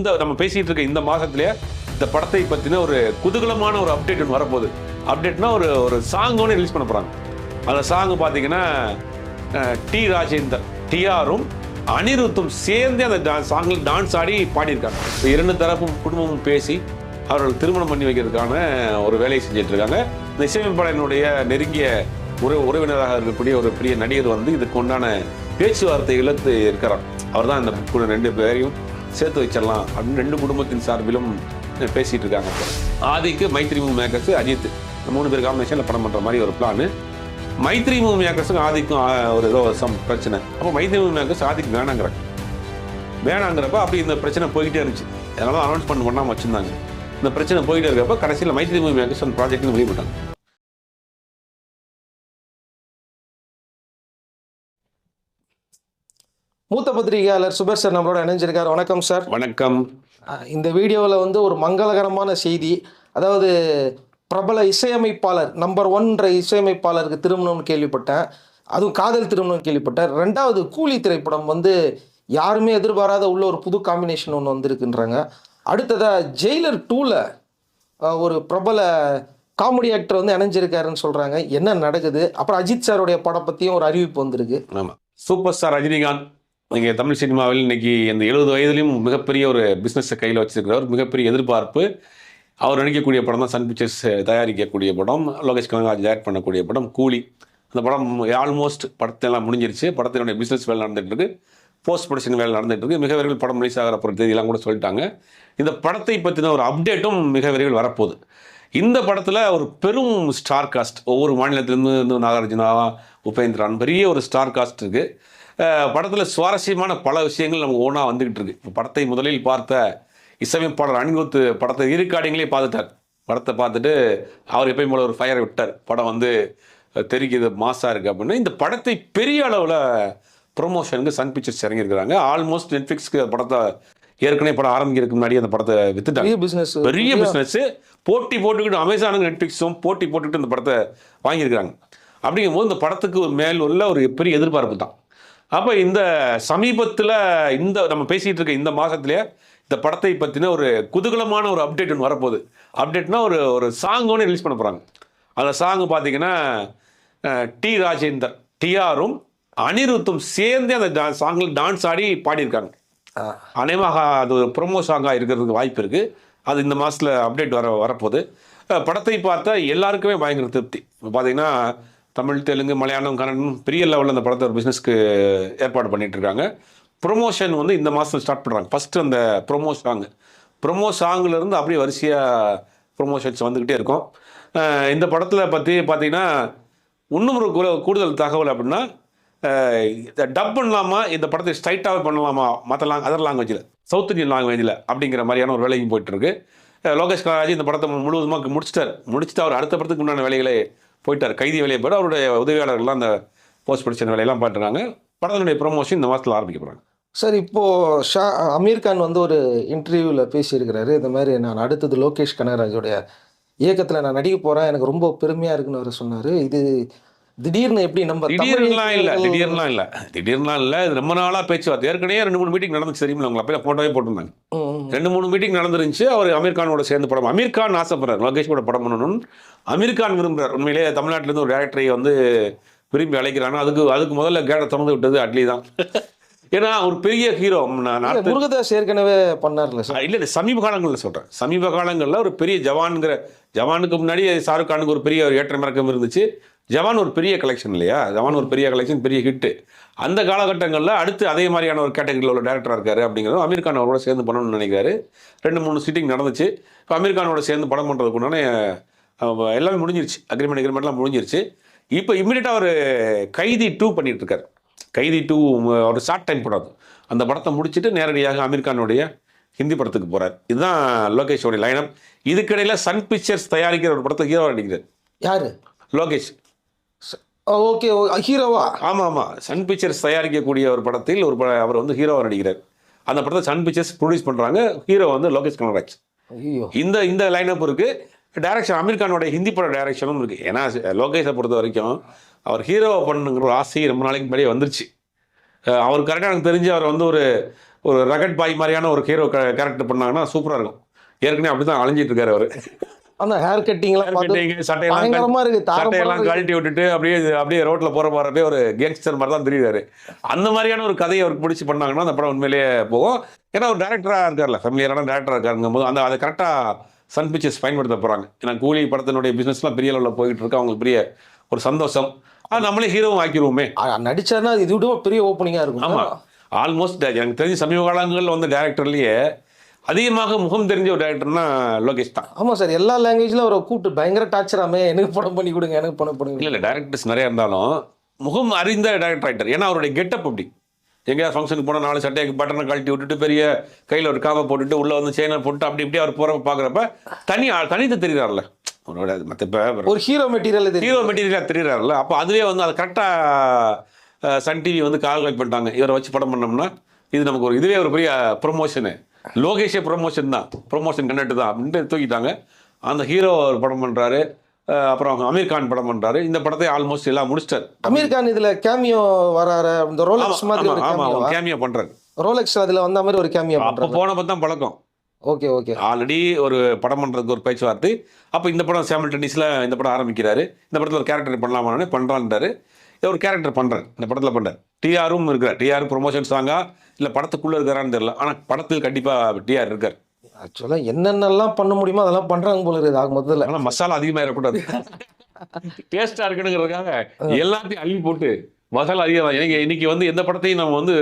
இந்த நம்ம பேசிட்டு இருக்க இந்த மாசத்துலயே இந்த படத்தை பத்தின ஒரு குதூகலமான ஒரு அப்டேட் ஒன்று வரப்போகுது. அப்டேட்னா ஒரு ஒரு சாங் ஒன்று ரிலீஸ் பண்ண போறாங்க. அந்த சாங் பார்த்தீங்கன்னா டி ராஜேந்தர் டிஆரும் அனிருத்தும் சேர்ந்து அந்த சாங்கில் டான்ஸ் ஆடி பாடியிருக்காங்க. இரண்டு தரப்பும் குடும்பமும் பேசி அவர்கள் திருமணம் பண்ணி வைக்கிறதுக்கான ஒரு வேலையை செஞ்சுட்டு இருக்காங்க. இந்த இசையமைப்பாளனுடைய நெருங்கிய உற உறவினராக இருக்கக்கூடிய ஒரு பெரிய நடிகர் வந்து இதுக்கு உண்டான பேச்சுவார்த்தை இழுத்து இருக்கிறார். அவர் தான் இந்த ரெண்டு பேரையும் சேர்த்து வச்சிடலாம் அப்படின்னு ரெண்டு குடும்பத்தின் சார்பிலும் பேசிட்டு இருக்காங்க. ஆதிக்கு மைத்ரி மூவி மேக்கர்ஸ் அஜித் மூணு பேர் காம்பினேஷனில் படம் பண்ணுற மாதிரி ஒரு பிளான் மைத்ரி மூவி மேக்கர்ஸுக்கும் ஆதிக்கும் ஒரு ஏதோ சம் பிரச்சனை. அப்போ மைத்ரி மூவி மேக்கர்ஸ் ஆதிக்கு வேணாங்கிறாங்க வேணாங்கிறப்ப அப்படி இந்த பிரச்சனை போய்கிட்டே இருந்துச்சு. அதனால அனௌன்ஸ்மெண்ட் பண்ணாமல் வச்சிருந்தாங்க. இந்த பிரச்சனை போயிட்டே இருக்கப்ப கடைசியில் மைத்ரி மூவி மேக்கர்ஸ் அந்த ப்ராஜெக்ட்னு முடிவு பண்ணாங்க மூத்த பத்திரிகையாளர் சுபர் சார் நம்மளோட இணைஞ்சிருக்காரு. வணக்கம் சார். வணக்கம். இந்த வீடியோவில் வந்து ஒரு மங்களகரமான செய்தி அதாவது பிரபல இசையமைப்பாளர் நம்பர் ஒன்ற இசையமைப்பாளருக்கு திருமணம்னு கேள்விப்பட்டேன். அதுவும் காதல் திருமணம் கேள்விப்பட்டேன். ரெண்டாவது கூலி திரைப்படம் வந்து யாருமே எதிர்பாராத உள்ள ஒரு புது காம்பினேஷன் ஒன்று வந்திருக்குன்றாங்க. அடுத்ததாக ஜெயிலர் டூவில் ஒரு பிரபல காமெடி ஆக்டர் வந்து இணைஞ்சிருக்காருன்னு சொல்கிறாங்க என்ன நடக்குது? அப்புறம் அஜித் சாருடைய படம் பற்றியும் ஒரு அறிவிப்பு வந்திருக்கு. ஆமாம் சூப்பர் ஸ்டார் ரஜினிகாந்த். இங்கே தமிழ் சினிமாவில் இன்னைக்கு இந்த எழுபது வயதுலையும் மிகப்பெரிய ஒரு பிஸ்னஸை கையில் வச்சுருக்கிறவர் மிகப்பெரிய எதிர்பார்ப்பு. அவர் நடிக்கக்கூடிய படம் தான் சன் பிக்சர்ஸ் தயாரிக்கக்கூடிய படம் லோகேஷ் கனகராஜ் டேரக்ட் பண்ணக்கூடிய படம் கூலி. அந்த படம் ஆல்மோஸ்ட் படத்தெல்லாம் முடிஞ்சிருச்சு. படத்தினுடைய பிஸ்னஸ் வேலை நடந்துகிட்ருக்கு. போஸ்ட் ப்ரொடக்ஷன் வேலை நடந்துகிட்ருக்கு. மிக விரைவில் படம் ரிலீஸ் ஆகிற பொறுத்த தேதியெல்லாம் கூட சொல்லிட்டாங்க. இந்த படத்தை பற்றின ஒரு அப்டேட்டும் மிக விரைவில் வரப்போகுது. இந்த படத்தில் ஒரு பெரும் ஸ்டார் காஸ்ட் ஒவ்வொரு மாநிலத்திலிருந்து இருந்து நாகார்ஜுனா உபேந்திரான் பெரிய ஒரு ஸ்டார் காஸ்ட் இருக்குது படத்தில் சுவாரஸ்யமான பல விஷயங்கள் நமக்கு ஒன்றா வந்துக்கிட்டு இருக்கு. இப்போ படத்தை முதலில் பார்த்த இசையமைப்பாளர் அனிருத் படத்தை இருக்காடிங்களே பார்த்துட்டார். படத்தை பார்த்துட்டு அவர் எப்பயும் போல ஒரு ஃபயரை விட்டார். படம் வந்து தெரிக்குது மாசாக இருக்குது அப்படின்னு. இந்த படத்தை பெரிய அளவில் ப்ரொமோஷனுக்கு சன் பிக்சர்ஸ் இறங்கியிருக்கிறாங்க. ஆல்மோஸ்ட் நெட்ஃப்ளிக்ஸ்க்கு படத்தை ஏற்கனவே படம் ஆரம்பிக்கிறதுக்கு முன்னாடி அந்த படத்தை வித்துட்டாங்க. பிஸ்னஸ் பெரிய பிஸ்னஸ் போட்டி போட்டுக்கிட்டு அமேசானும் நெட்ஃப்ளிக்ஸும் போட்டி போட்டுக்கிட்டு இந்த படத்தை வாங்கியிருக்கிறாங்க. அப்படிங்கும்போது இந்த படத்துக்கு மேல் உள்ள ஒரு பெரிய எதிர்பார்ப்பு தான். அப்போ இந்த சமீபத்தில் இந்த நம்ம பேசிகிட்டு இருக்க இந்த மாதத்துலேயே இந்த படத்தை பற்றின ஒரு குதூகலமான ஒரு அப்டேட் ஒன்று வரப்போகுது. அப்டேட்னா ஒரு ஒரு சாங் ஒன்று ரிலீஸ் பண்ண போகிறாங்க அந்த சாங் பார்த்தீங்கன்னா டி ராஜேந்தர் டிஆரும் அனிருத்தும் சேர்ந்து அந்த டா சாங்கில் டான்ஸ் ஆடி பாடியிருக்காங்க. அநேகமாக அது ஒரு ப்ரொமோ சாங்காக இருக்கிறதுக்கு வாய்ப்பு இருக்குது அது இந்த மாதத்தில் அப்டேட் வர வரப்போகுது. படத்தை பார்த்தா எல்லாருக்குமே பயங்கர திருப்தி. இப்போ பார்த்தீங்கன்னா தமிழ் தெலுங்கு மலையாளம் கன்னடம் பெரிய லெவலில் அந்த படத்தை ஒரு பிஸ்னஸ்க்கு ஏற்பாடு பண்ணிட்டு இருக்காங்க. ப்ரொமோஷன் வந்து இந்த மாதம் ஸ்டார்ட் பண்ணுறாங்க ஃபஸ்ட்டு அந்த ப்ரொமோ சாங் ப்ரொமோ சாங்லேருந்து அப்படியே வரிசையாக ப்ரொமோஷன்ஸ் வந்துக்கிட்டே இருக்கும். இந்த படத்தில் பற்றி பார்த்தீங்கன்னா இன்னும் ஒரு கூடுதல் தகவல் அப்படின்னா டப் பண்ணலாமா இந்த படத்தை ஸ்ட்ரைட்டாகவே பண்ணலாமா? மற்ற லாங் அதர் லாங்குவேஜில் சவுத் இந்தியன் லாங்குவேஜில் அப்படிங்கிற மாதிரியான ஒரு வேலையும் போயிட்டுருக்கு லோகேஷ் கனகராஜ் இந்த படத்தை முழுவதுமாக முடிச்சிட்டார். முடிச்சுட்டு அவர் அடுத்த படத்துக்கு உண்டான வேலைகளை போயிட்டார். கைதி வேலையை போய்ட்டு அவருடைய உதவியாளர்கள்லாம் அந்த போஸ்ட் ப்ரொடக்ஷன் வேலையெல்லாம் பண்ணுறாங்க படத்தினுடைய ப்ரொமோஷன் இந்த மாதத்தில் ஆரம்பிக்க போகிறாங்க சார் இப்போது ஷா அமீர் கான் வந்து ஒரு இன்டர்வியூவில் பேசியிருக்கிறாரு. இந்த மாதிரி நான் அடுத்தது லோகேஷ் கனகராஜோடைய இயக்கத்தில் நான் நடிக்க போகிறேன் எனக்கு ரொம்ப பெருமையாக இருக்குன்னு அவர் சொன்னார். இது திடீர்னு எப்படி நம்ம தமிழ் திடீர்னுலாம் இல்லை திடீர்னுலாம் இல்லை. திடீர்னுலாம் இல்லை இது ரொம்ப நாளாக பேச்சுவார்த்தை. ஏற்கனவே ரெண்டு மூணு மீட்டிங் நடந்துச்சு தெரியுமில்ல உங்களை அப்போ ஃபோட்டோவே போட்டிருந்தாங்க. ரெண்டு மூணு மீட்டிங் நடந்துருந்துச்சு. அவர் அமீர் கானோட சேர்ந்து படம் அமீர் கான் ஆசைப்படுறார். லோகேஷ் கூட படம் பண்ணணும்னு. அமீர் கான் விரும்புறார். உண்மையிலேயே தமிழ்நாட்டிலேருந்து ஒரு டேரக்டரை வந்து விரும்பி அழைக்கிறாங்க அதுக்கு அதுக்கு முதல்ல கேட திறந்து விட்டது அட்லி தான். ஏன்னா ஒரு பெரிய ஹீரோ முருகதாஸ் ஏற்கனவே பண்ணார்ல சார். இல்லை இல்லை. சமீப காலங்களில் சொல்கிறேன் சமீப காலங்களில் ஒரு பெரிய ஜவான்ங்கிற ஜவானுக்கு முன்னாடி ஷாருக் கானுக்கு ஒரு பெரிய ஒரு ஏற்றம் இறக்கம் இருந்துச்சு. ஜவான் ஒரு பெரிய கலெக்ஷன் இல்லையா? ஜவான் ஒரு பெரிய கலெக்ஷன் பெரிய ஹிட்டு அந்த காலகட்டங்களில் அடுத்து அதே மாதிரியான ஒரு கேட்டகரியில் உள்ள டேரக்டராக இருக்காரு அப்படிங்கிறது அமீர் கான் அவரோட சேர்ந்து பண்ணணும்னு நினைக்கிறாரு ரெண்டு மூணு சிட்டிங் நடந்துச்சு. இப்போ அமீர் கானோட சேர்ந்து படம் பண்ணுறதுக்கு அஹ், எல்லாமே முடிஞ்சிருச்சு. அக்ரிமெண்ட் அக்ரிமெண்ட்லாம் முடிஞ்சிருச்சு. இப்போ இம்மிடியட்டாக அவர் கைதி டூ பண்ணிட்டு இருக்காரு. கைதி டூ ஒரு ஷார்ட் டைம் படம். அந்த படத்தை முடிச்சுட்டு நேரடியாக அமீர் கானுடைய ஹிந்தி படத்துக்கு போகிறார் இதுதான் லோகேஷோடைய லைனம் இதுக்கிடையில் சன் பிக்சர்ஸ் தயாரிக்கிற ஒரு படத்தை ஹீரோ நடிக்கிறார். யாரு? லோகேஷ். ஓகே ஹீரோவா? ஆமாம். ஆமாம் சன் பிக்சர்ஸ் தயாரிக்கக்கூடிய ஒரு படத்தில் ஒரு ப- அவர் வந்து ஹீரோவாக நடிக்கிறார். அந்த படத்தை சன் பிக்சர்ஸ் ப்ரொடியூஸ் பண்ணுறாங்க ஹீரோ வந்து லோகேஷ் கனகராஜ். இந்த இந்த லைனப் இருக்கு. டைரக்ஷன் அமீர் கானோட ஹிந்தி பட டைரக்ஷனும் இருக்கு. ஏன்னா லோகேஷை பொறுத்த வரைக்கும் அவர் ஹீரோவை பண்ணுங்கிற ஒரு ஆசை ரொம்ப நாளைக்கு முன்னாடியே வந்துருச்சு. அவர் கரெக்டாக எனக்கு தெரிஞ்சு அவர் வந்து ஒரு ஒரு ரகட் பாய் மாதிரியான ஒரு ஹீரோ கேரக்டர் பண்ணாங்கன்னா சூப்பரா இருக்கும். ஏற்கனவே அப்படிதான் அலைஞ்சிட்டு இருக்காரு அவரு. அந்த ஹேர் கட்டிங்லாம் பயங்கரமா இருக்கு சட்டையெல்லாம். கழட்டி விட்டுட்டு அப்படியே அப்படியே ரோட்ல போற போறப்பே ஒரு கேங்ஸ்டர் மாதிரி தான் தெரியுறாரு அந்த மாதிரியான ஒரு கதையை அவருக்கு பிடிச்சி பண்ணாங்கன்னா அந்த படம் உண்மையிலேயே போகும். ஏன்னா ஒரு டேரக்டரா இருக்கார்ல ஃபெமிலியரான டேரக்டரா இருக்காருங்கும் போது அந்த அதை கரெக்டா சன் பிக்சர்ஸ் பயன்படுத்த போறாங்க. ஏன்னா கூலி படத்தினுடைய பிசினஸ்லாம் பெரிய லெவலில் போயிட்டு இருக்கு அவங்களுக்கு பெரிய ஒரு சந்தோஷம். அது நம்மளே ஹீரோவும் ஆக்கிடுவோமே நடிச்சாருன்னா இது விட பெரிய ஓப்பனிங்கா இருக்கும். ஆமா. ஆல்மோஸ்ட் எனக்கு தெரிஞ்ச சமீப காலங்களில் வந்து டேரக்டர்லயே அதிகமாக முகம் தெரிஞ்ச ஒரு டேரக்டர்னா லோகேஷ் தான். ஆமா சார் எல்லா லாங்குவேஜ்ல அவரை கூப்பிட்டு பயங்கர டார்ச்சராமே எனக்கு படம் பண்ணி கொடுங்க எனக்கு படம் பண்ணுங்க இல்ல இல்ல டேரக்டர்ஸ் நிறைய இருந்தாலும் முகம் அறிந்த டேரக்டர் ரைட்டர் ஏன்னா அவருடைய கெட்டப் அப்படி. எங்கேயாவது ஃபங்க்ஷனுக்கு போனால் நாலு சட்டைக்கு பட்டனை கழட்டி விட்டுட்டு பெரிய கையில் ஒரு காவை போட்டுட்டு உள்ள வந்து செயினை போட்டு அப்படி இப்படி அவர் போகிறப்ப பார்க்குறப்ப தனி தனித்து தெரிகிறார்ல அவரோட மற்ற இப்போ ஒரு ஹீரோ மெட்டீரியல் ஹீரோ மெட்டீரியலாக தெரிகிறார்ல அப்போ அதுவே வந்து அதை கரெக்டாக சன் டிவி வந்து கால்குலேட் பண்ணிட்டாங்க. இவரை வச்சு படம் பண்ணோம்னா இது நமக்கு ஒரு இதுவே ஒரு பெரிய ப்ரொமோஷனு லோகேஷே ப்ரொமோஷன் தான். ப்ரொமோஷன் கண்டென்ட் தான் அப்படின்ட்டு தூக்கிட்டாங்க. அந்த ஹீரோ ஒரு படம் பண்ணுறாரு அப்புறம் அமீர் கான் படம் பண்ணுறாரு இந்த படத்தை ஆல்மோஸ்ட் எல்லாம் முடிச்சிட்டார். அமீர் கான் இதுல கேமியோ வராரு? இந்த ரோலெக்ஸ் மாதிரி ஒரு ஆமா கேமியோ பண்றாரு. ரோலெக்ஸ் அதுல வந்த மாதிரி ஒரு கேமியோ அப்ப போனப்ப தான் பழக்கம். Okay okay. ஆல்ரெடி ஒரு படம் பண்றதுக்கு ஒரு பேச்சுவார்த்தை. அப்ப இந்த படம் சேமல் டென்னிஸ்ல இந்த படம் ஆரம்பிக்கிறாரு. இந்த படத்துல ஒரு கேரக்டர் பண்ணலாமான்னு ஒரு கேரக்டர் பண்றாரு இந்த படத்துல பண்றாரு டிஆரும் இருக்கிறார். டிஆர் ப்ரொமோஷன் சாங்கா இல்ல படத்துக்குள்ள இருக்கிறான்னு தெரியல. ஆனா படத்தில் கண்டிப்பா டிஆர் இருக்கார். ஆக்சுவலா என்னென்னலாம் பண்ண முடியுமோ அதெல்லாம் பண்றாங்க போல இருக்குது. ஆக மொத்தத்துல. ஆனா மசாலா அதிகமா இருக்கக்கூடாது டேஸ்டா இருக்கணுங்கிறதுக்காக எல்லாத்தையும் அள்ளி போட்டு மசாலா அதிகம் எனக்கு இன்னைக்கு வந்து எந்த படத்தையும் நம்ம வந்து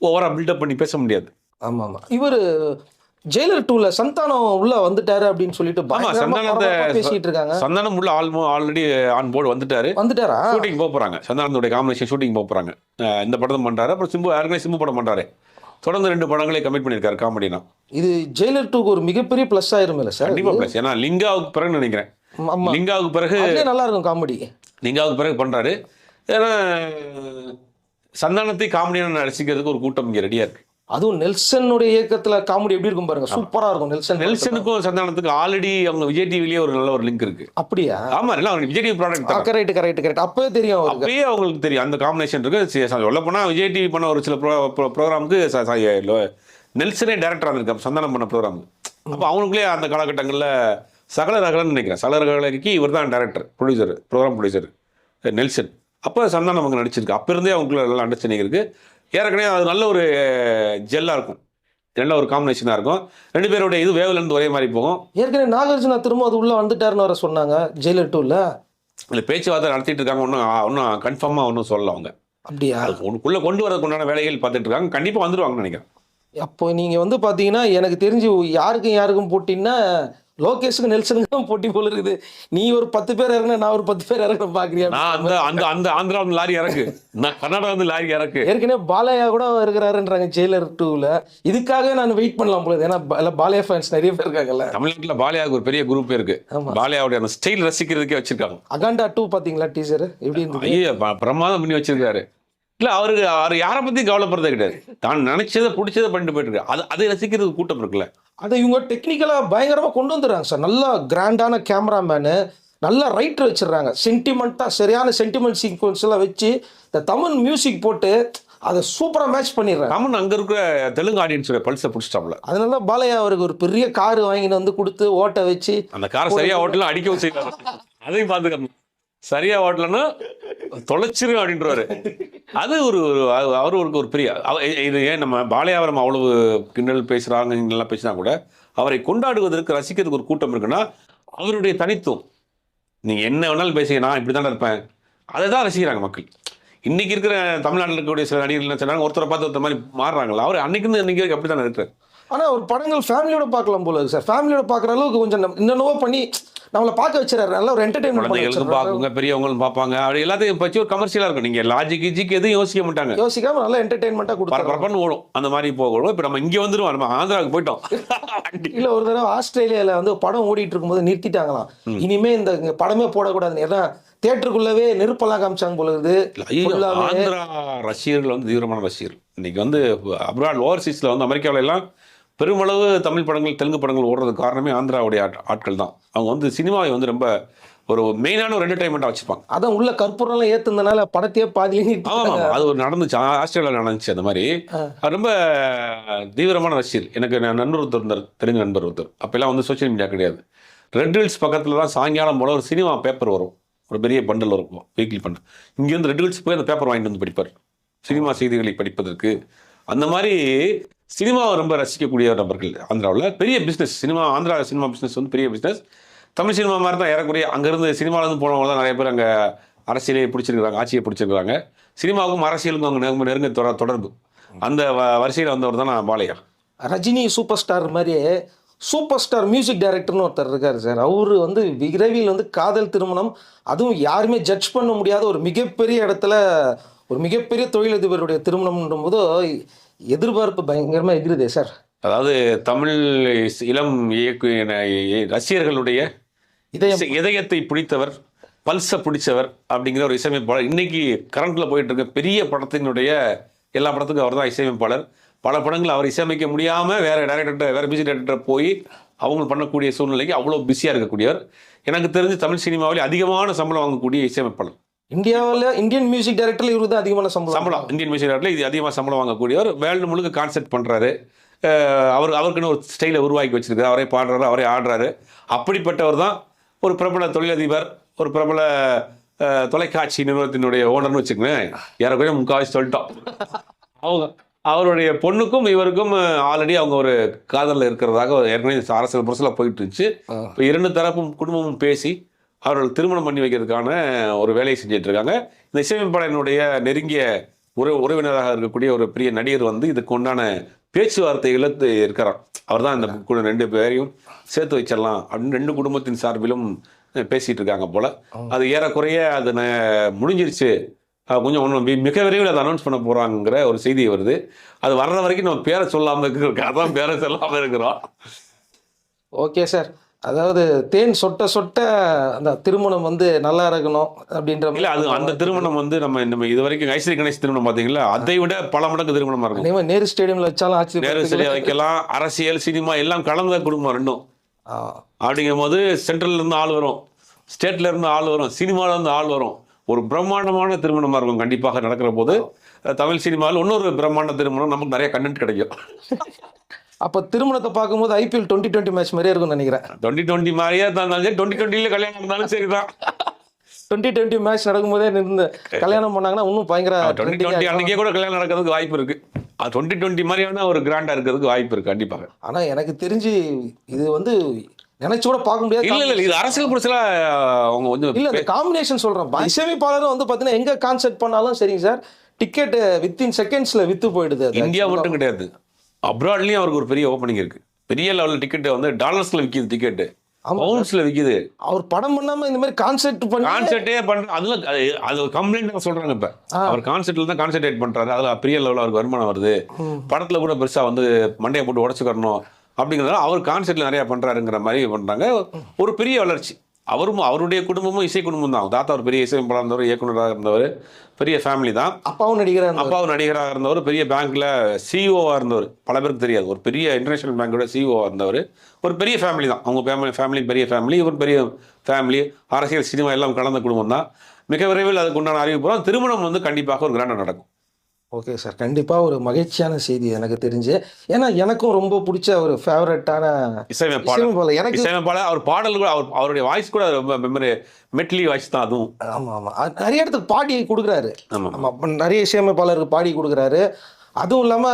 ஓவரா பில்டப் பண்ணி பேச முடியாது. ஆமா ஆமா இவரு ஜெயிலர் டூல சந்தானம் உள்ள வந்துட்டாரு அப்படின்னு சொல்லிட்டு சந்தானத்தை- பேசிட்டு இருக்காங்க. சந்தானம் உள்ள ஆல்மோ ஆல்ரெடி ஆன் போர்டு வந்துட்டாரு. வந்துட்டாரா? ஷூட்டிங் போக போறாங்க. சந்தானந்தோட காம்பினேஷன் ஷூட்டிங் போக போறாங்க. இந்த படத்தை பண்றாரு. அப்புறம் சிம்பு ஏற்கனவே சிம்பு படம் பண்றாரு. தொடர்ந்து ரெண்டு படங்களே கமிட் பண்ணியிருக்காரு காமெடினா இது ஜெயிலர் டூக்கு ஒரு மிகப்பெரிய பிளஸ் ஆயிரும் இல்ல சார் கண்டிப்பா பிளஸ் ஏன்னா லிங்காவுக்கு பிறகு நினைக்கிறேன். லிங்காவுக்கு பிறகு நல்லா இருக்கும் காமெடி லிங்காவுக்கு பிறகு பண்றாரு. ஏன்னா சந்தானத்தை காமெடியான ரசிக்கிறதுக்கு ஒரு கூட்டம் இங்க ரெடியா இருக்கு. அதுவும் நெல்சனுடைய இயக்கத்துல காமெடி எப்படி இருக்கும் பாருங்க? சூப்பரா இருக்கும் நெல்சன் நெல்சனுக்கும் சந்தானத்துக்கு ஆல்ரெடி அவங்க விஜய் டிவிலேயே ஒரு நல்ல ஒரு லிங்க் இருக்கு. அப்படியா? ஆமா இல்ல அவங்க விஜய் டிவி ப்ராடக்ட் தான். கரெக்ட் கரெக்ட் கரெக்ட் அப்பவே தெரியும் அப்பயே அவங்களுக்கு தெரியும். அந்த காம்பினேஷன் இருக்கு. சொல்ல போனா விஜய் டிவி பண்ண ஒரு சில ப்ரோக்ராமுக்கு நெல்சனே டேரக்டர் இருந்திருக்கு சந்தானம் பண்ண ப்ரோக்ராம் அப்போ அவனுக்குள்ளே அந்த காலகட்டங்களில் சகல ரகலன்னு நினைக்கிறேன். சகல ரகலைக்கு இவர் தான் director producer program producer Nelson. அப்போ சந்தானம் அவங்க நடிச்சிருக்கு. அப்போ இருந்தே அவங்களுக்குள்ள நல்ல அண்டர்ஸ்டாண்டிங் இருக்கு. ஏற்கனவே அது நல்ல ஒரு ஜெல்லாக இருக்கும். நல்ல ஒரு காம்பினேஷனாக இருக்கும். ரெண்டு பேருடைய இது வேவ்லேருந்து ஒரே மாதிரி போகும். ஏற்கனவே நாகார்ஜுனா திரும்ப அது உள்ள வந்துட்டாருன்னு வர சொன்னாங்க ஜெயிலர் டூல இல்லை பேச்சுவார்த்தை நடத்திட்டு இருக்காங்க ஒன்றும் ஒன்றும் கன்ஃபார்மாக ஒன்றும் சொல்லல அவங்க. அப்படியா? ஒன்றுக்குள்ளே கொண்டு வரதுக்கு உண்டான வேலைகள் பார்த்துட்டு இருக்காங்க. கண்டிப்பாக வந்துருவாங்கன்னு நினைக்கிறேன். அப்போ நீங்க வந்து பாத்தீங்கன்னா எனக்கு தெரிஞ்சு யாருக்கும் யாருக்கும் போட்டின்னா லோகேஷுக்கு நெல்சனுக்கு தான் போட்டி போல இருக்குது. நீ ஒரு பத்து பேர் இறங்கின நான் ஒரு பத்து பேர் இறங்கணும் பாக்குறியா? நான் அந்த அந்த அந்த ஆந்திரா வந்து லாரி இறக்கு. நான் கர்நாடகா வந்து லாரி இறக்கு. ஏற்கனவே பாலையா கூட இருக்கிறாருன்றாங்க ஜெயிலர் டூல இதுக்காகவே நான் வெயிட் பண்ணலாம் போல ஏன்னா பாலையா ஃபேன்ஸ் நிறைய பேர் இருக்காங்கல்ல. தமிழ்நாட்டுல பாலியாவுக்கு ஒரு பெரிய குரூப் இருக்கு. பாலியாவுடைய அந்த ஸ்டைல் ரசிக்கிறதுக்கே வச்சிருக்காங்க. அகாண்டா டூ பாத்தீங்களா டீசர் எப்படி ஐயோ பிரமாதம் பண்ணி வச்சிருக்காரு. இல்ல அவருக்கு அவர் யாரை பத்தியும் கவலைப்படுறதே கிடையாது. தான் நினைச்சதை பிடிச்சதை பண்ணிட்டு போயிட்டு அது அதை ரசிக்கிறதுக்கு கூட்டம் இருக்குல்ல. அதை இவங்க டெக்னிக்கலா பயங்கரமா கொண்டு வந்துடுறாங்க சார். நல்லா கிராண்டான கேமராமேனு நல்லா ரைட்டர் வச்சிடுறாங்க. சென்டிமெண்ட்டா சரியான சென்டிமெண்ட் சீக்வன்ஸ் எல்லாம் வச்சு இந்த தமிழ் மியூசிக் போட்டு அதை சூப்பரா மேட்ச் பண்ணிடுறாங்க. தமிழ் அங்க இருக்கிற தெலுங்கு ஆடியன்ஸோட பல்ஸை பிடிச்சிட்டாப்ல அதனால தான் பாலையா அவருக்கு ஒரு பெரிய கார் வாங்கிட்டு வந்து கொடுத்து ஓட்ட வச்சு அந்த காரை சரியா ஓட்டலாம் அடிக்கவும் செய்யலாம் அதையும் பார்த்துக்கணும். சரியா ஓட்டலன்னா தொலைச்சிரும் அப்படின்றவாரு அது ஒரு ஒரு- அவரு ஒரு ஒரு பெரிய. இது ஏன் நம்ம பாலையாவரம் அவ்வளவு கிண்டல் பேசுறாங்க எல்லாம் பேசினா கூட அவரை கொண்டாடுவதற்கு ரசிக்கிறதுக்கு ஒரு கூட்டம் இருக்குன்னா அவருடைய தனித்துவம். நீங்க என்ன வேணாலும் பேசுங்க நான் இப்படி தானே இருப்பேன். அதை தான் ரசிக்கிறாங்க மக்கள். இன்னைக்கு இருக்கிற தமிழ்நாட்டில் இருக்கக்கூடிய சில நடிகர்கள் என்ன சொன்னாங்க ஒருத்தரை பார்த்து ஒருத்தர் மாதிரி மாறுறாங்களா அவர் அன்னைக்கு இருந்து இன்னைக்கு வரைக்கும் அப்படி தானே இருக்கிறார் ஆனா ஒரு படங்கள் ஃபேமிலியோட பார்க்கலாம் போல இருக்கு சார் ஃபேமிலியோட பார்க்குற அளவுக்கு கொஞ்சம் என்னென்னவோ பண்ணி நம்மளை பார்க்க வச்சிடறாரு. நல்ல ஒரு என்டர்டைன்மெண்ட் குழந்தைகளுக்கும் பார்க்குங்க பெரியவங்களும் பார்ப்பாங்க. அப்படி எல்லாத்தையும் பற்றி ஒரு கமர்ஷியலாக இருக்கும். நீங்கள் லாஜிக் கிஜிக் எதுவும் யோசிக்க மாட்டாங்க. யோசிக்காம நல்லா என்டர்டைன்மெண்ட்டாக பரபரப்புன்னு ஓடும். அந்த மாதிரி போகணும். இப்போ நம்ம இங்கே வந்துருவோம். நம்ம ஆந்திராவுக்கு போயிட்டோம். இல்ல ஒரு தடவை ஆஸ்திரேலியால வந்து படம் ஓடிட்டு இருக்கும்போது நிறுத்திட்டாங்களாம். இனிமே இந்த படமே போடக்கூடாது. ஏன்னா தியேட்டருக்குள்ளவே நெருப்பெல்லாம் காமிச்சாங்க போல இருக்குது. ஆந்திரா ரசிகர்கள் வந்து தீவிரமான ரசிகர்கள் இன்னைக்கு வந்து அப்ராட் ஓவர்சீஸில் வந்து அமெரிக்காவில எல்லாம் பெருமளவு தமிழ் படங்கள் தெலுங்கு படங்கள் ஓடுறதுக்கு காரணமே ஆந்திராவுடைய ஆட்- ஆட்கள் தான் அவங்க வந்து சினிமாவை வந்து ரொம்ப ஒரு மெயினான ஒரு என்டர்டைன்மெண்ட்டாக வச்சுப்பாங்க. அதான் உள்ள கற்பூரம்லாம் ஏத்துனதுனால படத்தையே பாதியிலே ஆமா ஆமா அது ஒரு நடந்துச்சு. ஆஸ்திரேலியாவில் நடந்துச்சு அந்த மாதிரி. அது ரொம்ப தீவிரமான ரசிகர். எனக்கு நான் நண்பர் ஒருத்தர் இருந்தார். தெரிஞ்ச நண்பர் ஒருத்தர். அப்பெல்லாம் வந்து சோஷியல் மீடியா கிடையாது. ரெட் ஹில்ஸ் பக்கத்தில் தான் சாயங்காலம் போல ஒரு சினிமா பேப்பர் வரும். ஒரு பெரிய பண்டல் இருக்கும் வீக்லி பண்டல் இங்கேருந்து ரெட் ஹில்ஸ் போய் அந்த பேப்பர் வாங்கிட்டு வந்து படிப்பார். சினிமா செய்திகளை படிப்பதற்கு. அந்த மாதிரி சினிமாவை ரொம்ப ரசிக்கக்கூடிய நபர்கள் ஆந்திராவில். பெரிய business cinema Andhra cinema business வந்து பெரிய பிஸ்னஸ் தமிழ் சினிமா மாதிரி தான் ஏறக்குறைய அங்கேருந்து சினிமாவிலேருந்து போனவங்க தான் நிறைய பேர் அங்கே அரசியலை பிடிச்சிருக்கிறாங்க ஆட்சியை பிடிச்சிருக்கிறாங்க. சினிமாவுக்கும் அரசியலுக்கும் அங்கே நெருங்க நெருங்க தொடர்பு. அந்த வ- வரிசையில் வந்தவர் தான் நான் பாலையா. ரஜினி சூப்பர் ஸ்டார் மாதிரியே சூப்பர் ஸ்டார் மியூசிக் டைரக்டர்னு ஒருத்தர் இருக்கார் சார். அவர் வந்து விரைவில் வந்து காதல் திருமணம் அதுவும் யாருமே ஜட்ஜ் பண்ண முடியாத ஒரு மிகப்பெரிய இடத்துல ஒரு மிகப்பெரிய தொழிலதிபருடைய திருமணம்ன்றும் போது எதிர்பார்ப்பு பயங்கரமா எகிருதே சார். அதாவது தமிழ் இளம் இயக்கு ரசிகர்களுடைய இதயத்தை பிடித்தவர் பல்ஸை பிடிச்சவர் அப்படிங்கிற ஒரு இசையமைப்பாளர். இன்னைக்கு கரண்ட்ல போயிட்டு இருக்க பெரிய படத்தினுடைய எல்லா படத்துக்கும் அவர் தான் இசையமைப்பாளர். பல படங்கள் அவர் இசையமைக்க முடியாம வேற டைரக்டர்கிட்ட வேற மியூசிக் டைரக்டர் போய் அவங்க பண்ணக்கூடிய சூழ்நிலைக்கு அவ்வளோ பிஸியா இருக்கக்கூடியவர். எனக்கு தெரிஞ்சு தமிழ் சினிமாவில் அதிகமான சம்பளம் வாங்கக்கூடிய இசையமைப்பாளர். இந்தியாவில் இந்தியன் மியூசிக் டைரக்டர்ல இவரு தான் அதிகமான சம்பளம் சம்பளம். இந்தியன் மியூசிக் டைரக்டர்ல இது அதிகமாக சம்பளம் வாங்கக்கூடியவர். வேர்ல்டு முழுக்க கான்செப்ட் பண்றாரு. அஹ் அவர் அவருக்குன்னு ஒரு ஸ்டைலை உருவாக்கி வச்சிருக்காரு. அவரே பாடுறாரு அவரே ஆடுறாரு. அப்படிப்பட்டவர் தான் ஒரு பிரபல தொழிலதிபர் ஒரு பிரபல தொலைக்காட்சி நிறுவனத்தினுடைய ஓனர்னு வச்சுக்கோங்களேன். ஏறக்குறைய முக்காவாசி சொல்லிட்டோம் அவங்க அவருடைய பொண்ணுக்கும் இவருக்கும் ஆல்ரெடி அவங்க ஒரு காதலில் இருக்கிறதாக ஏற்கனவே அரசியல் புரசில் போயிட்டு இருந்துச்சு. இப்போ இரண்டு தரப்பும் குடும்பமும் பேசி அவர்கள் திருமணம் பண்ணி வைக்கிறதுக்கான ஒரு வேலையை செஞ்சுட்டு இருக்காங்க இந்த இசையமைப்பாளனுடைய நெருங்கிய உற உறவினராக இருக்கக்கூடிய ஒரு பெரிய நடிகர் வந்து இதுக்கு உண்டான பேச்சுவார்த்தைகளை இருக்கிறார் அவர் தான் இந்த ரெண்டு பேரையும் சேர்த்து வச்சிடலாம் அப்படின்னு ரெண்டு குடும்பத்தின் சார்பிலும் பேசிட்டு இருக்காங்க போல. அது ஏறக்குறைய அது முடிஞ்சிருச்சு. கொஞ்சம் ஒன்றும் மிக விரைவில் அதை அனௌன்ஸ் பண்ண போறாங்கிற ஒரு செய்தி வருது. அது வர்ற வரைக்கும் நம்ம பேரை சொல்லாமல் இருக்கிறோம் அதான் பேரை சொல்லாமல் இருக்கிறோம். Okay sir. அதாவது தேன் சொட்ட சொட்ட அந்த திருமணம் வந்து நல்லா இருக்கணும் அப்படின்ற இல்ல அது அந்த திருமணம் வந்து நம்ம நம்ம இது வரைக்கும் ஐஸ்வரி கணேஷ் திருமணம் பாத்தீங்களா? அதை விட பல மடங்கு திருமணமா இருக்கும். அதே நேரு ஸ்டேடியம்ல வச்சாலும் ஆச்சு நேரு சிலையை வைக்கலாம் அரசியல் சினிமா எல்லாம் கலந்த குடும்பம் ரெண்டும். அப்படிங்கும் போது சென்ட்ரல்ல இருந்து ஆள் வரும் ஸ்டேட்ல இருந்து ஆள் வரும் சினிமால இருந்து ஆள் வரும். ஒரு பிரம்மாண்டமான திருமணமா இருக்கும் கண்டிப்பாக நடக்கிற போது. தமிழ் சினிமாவில் இன்னொரு பிரம்மாண்ட திருமணம் நமக்கு நிறைய கண்டென்ட் கிடைக்கும். அப்ப திருமணத்தை பார்க்கும்போது ஐபிஎல் டுவெண்ட்டி டுவெண்ட்டி மேட்ச் மாதிரியே இருக்கும்னு நினைக்கிறேன். டுவெண்ட்டி டுவெண்ட்டி மாதிரியே இருந்தாலும் சரி டுவெண்ட்டி டுவெண்ட்டில கல்யாணம் இருந்தாலும் சரிதான். டுவெண்ட்டி டுவெண்ட்டி மேட்ச் நடக்கும்போதே நின்று கல்யாணம் பண்ணாங்கன்னா இன்னும் பயங்கர டுவெண்ட்டி டுவெண்ட்டி. அன்னைக்கே கூட கல்யாணம் நடக்கிறதுக்கு வாய்ப்பு இருக்கு. டுவெண்ட்டி டுவெண்ட்டி மாதிரியான ஒரு கிராண்டா இருக்கிறதுக்கு வாய்ப்பு இருக்கு கண்டிப்பாக ஆனா எனக்கு தெரிஞ்சு இது வந்து நினைச்சு கூட பார்க்க முடியாது. இல்ல இல்ல இது அரசியல் புரட்சில அவங்க கொஞ்சம் இல்ல இந்த காம்பினேஷன் சொல்றேன். இசையமைப்பாளரும் வந்து பாத்தீங்கன்னா எங்க கான்செர்ட் பண்ணாலும் சரிங்க சார் டிக்கெட் வித்தின் செகண்ட்ஸ்ல வித்து போயிடுது அது. இந்தியா மட்டும் கிடையாது. அப்ராட்லயும் அவருக்கு ஒரு பெரிய ஓப்பனிங் இருக்கு. பெரிய லெவலில் டிக்கெட் வந்து டாலர்ஸ்ல விக்குது டிக்கெட் ஆமா. பவுன்ஸ்ல விக்குது. அவர் படம் பண்ணாம இந்த மாதிரி கான்செர்ட் பண்ணி கான்செர்ட்டே பண்ற அதுல அது- அது கம்ப்ளைண்ட் சொல்றாங்க இப்ப. அவர் கான்செர்ட்ல தான் கான்சென்ட்ரேட் பண்றாரு. அதுல பெரிய லெவலில் அவருக்கு வருமானம் வருது. படத்துல கூட பெருசா வந்து மண்டையை போட்டு உடச்சுக்கறணும். அப்படிங்கிறதால அவர் கான்செர்ட்ல நிறைய பண்றாருங்கிற மாதிரி பண்றாங்க. ஒரு பெரிய வளர்ச்சி. அவரும் அவருடைய குடும்பமும் இசை குடும்பம் தான். தாத்தா ஒரு பெரிய இசையமைப்பாளர் இருந்தவர் இயக்குனராக இருந்தவர். பெரிய ஃபேமிலி தான். அப்பாவும் நடிகர் அப்பாவும் நடிகராக இருந்தவர் பெரிய பேங்க்ல சிஇஓவாக இருந்தவர். பல பேருக்கு தெரியாது. ஒரு பெரிய இன்டர்நேஷனல் பேங்கோட சிஇஓவாக இருந்தவர். ஒரு பெரிய ஃபேமிலி தான். அவங்க ஃபேமிலி ஃபேமிலி பெரிய ஃபேமிலி இவர் பெரிய ஃபேமிலி அரசியல் சினிமா எல்லாம் கலந்த குடும்பம் தான். மிக விரைவில் அதுக்கு உண்டான அறிவிப்பு திருமணம் வந்து கண்டிப்பாக ஒரு கிராண்டாக நடக்கும். ஓகே சார் கண்டிப்பா ஒரு மகிழ்ச்சியான செய்தி எனக்கு தெரிஞ்சு. ஏன்னா எனக்கும் ரொம்ப பிடிச்ச ஒரு ஃபேவரட்டான இசையமைப்பாளர். எனக்கு இசையமைப்பாளர் அவர் பாடல் கூட அவர் அவருடைய வாய்ஸ் கூட ரொம்ப மெமரி மெட்லி வாய்ஸ் தான் அதுவும். ஆமா ஆமா. அது நிறைய இடத்துக்கு பாடி கொடுக்குறாரு. ஆமா. ஆமா. அப்ப நிறைய இசையமைப்பாளருக்கு பாடி கொடுக்குறாரு. அதுவும் இல்லாம